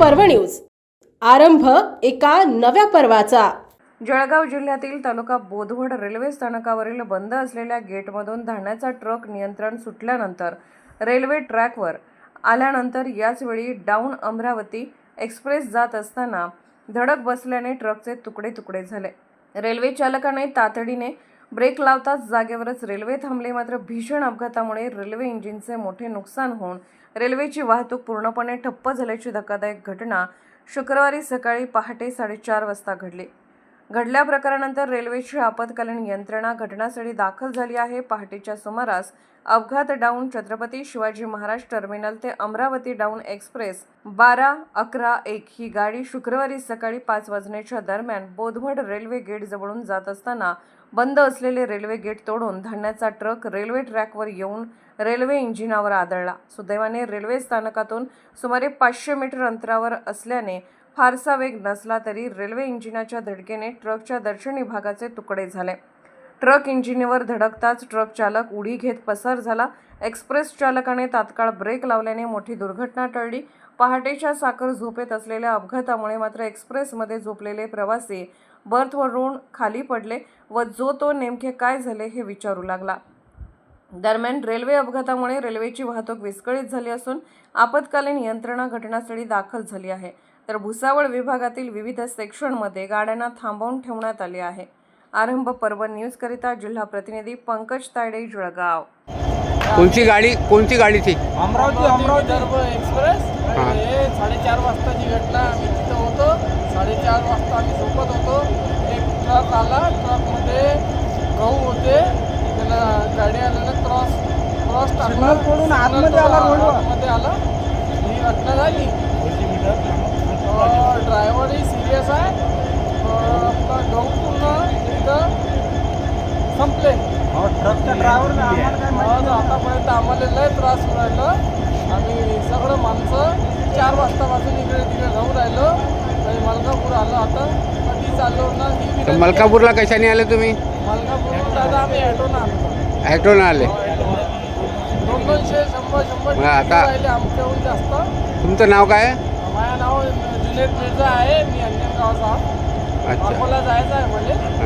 पर्व न्यूज. आरंभ एका नव्या पर्वाचा. जळगाव जिल्ह्यातील तालुका बोधवड रेल्वे स्थानकावरील बंद असलेल्या गेटमधून धान्याचा ट्रक नियंत्रण सुटल्यानंतर रेल्वे ट्रॅकवर आल्यानंतर याचवेळी डाऊन अमरावती एक्सप्रेस जात असताना धडक बसल्याने ट्रकचे तुकडे तुकडे झाले. रेल्वे चालकाने तातडीने ब्रेक लावताच जागेवरच रेल्वे थांबले. मात्र भीषण अपघातामुळे रेल्वे इंजिनचे मोठे नुकसान होऊन रेल्वेची वाहतूक पूर्णपणे ठप्प झाल्याची धक्कादायक घटना शुक्रवारी सकाळी पहाटे साडेचार वाजता घडली. घडल्या प्रकारानंतर रेल्वेची आपत्कालीन यंत्रणा घटनास्थळी दाखल झाली आहे. पहाटेच्या सुमारास अपघात डाऊन छत्रपती शिवाजी महाराज टर्मिनल ते अमरावती डाऊन एक्सप्रेस बारा अकरा एक ही गाडी शुक्रवारी सकाळी पाच वाजण्याच्या दरम्यान बोधवड रेल्वे गेट जवळून जात असताना बंद असलेले रेल्वे गेट तोडून धान्याचा ट्रक रेल्वे ट्रॅकवर येऊन रेल्वे इंजिनावर आदळला. सुदैवाने रेल्वे स्थानकातून सुमारे पाचशे मीटर अंतरावर असल्याने फारसा वेग नसला तरी रेल्वे इंजिनाच्या धडकेने ट्रकच्या दर्शनी भागाचे तुकडे झाले. ट्रक इंजिनवर धडकताच ट्रक चालक उडी घेत पसार झाला. एक्सप्रेस चालकाने तात्काळ ब्रेक लावल्याने मोठी दुर्घटना टळली. पहाटेच्या साखर झोपेत असलेल्या अपघातामुळे मात्र एक्सप्रेसमध्ये झोपलेले प्रवासी बर्थवरून खाली पडले व जो तो नेमके काय झाले हे विचारू लागला. दरम्यान रेल्वे अपघातामुळे रेल्वेची वाहतूक विस्कळीत झाली असून आपत्कालीन यंत्रणा घटनास्थळी दाखल झाली आहे. तर भुसावळ विभागातील विविध सेक्शनमध्ये गाड्यांना थांबवून ठेवण्यात आले आहे. आरंभ पर्व न्यूजकरिता जिल्हा प्रतिनिधी पंकज तायडे जळगाव. कोणची गाडी कोणची गाडी ती? अमरावती अमरावती एक्सप्रेस. हां. साडेचार वाजताची घटना आम्ही तिथं होतो. साडेचार वाजता आम्ही झोपत होतो. एक ट्रक आला. ट्रकमध्ये गहू होते. त्याला गाडी आल्यानं क्रॉस क्रॉस टाकला. आतमध्ये आला आला. ही घटना झाली. आम्हाला आतापर्यंत आम्हाला लय त्रास होऊ राहिला. आम्ही सगळं माणसं चार वाजतापासून इकडे तिकडे राहू राहिलो. आणि मलकापूर आलो आता. कधी चाललो ना ही मलकापूरला कशाने आले तुम्ही? मलकापूरहून दादा आम्ही ॲटोनं आलो. ॲटोनं आले. दोन दोनशे शंभर शंभर आता- आमच्याहून जास्त. तुमचं नाव काय? आहे? माझं नाव जुनेद मिर्झा आहे. मी अंजनगावचा अच्छा. अकोला जायचं आहे म्हणजे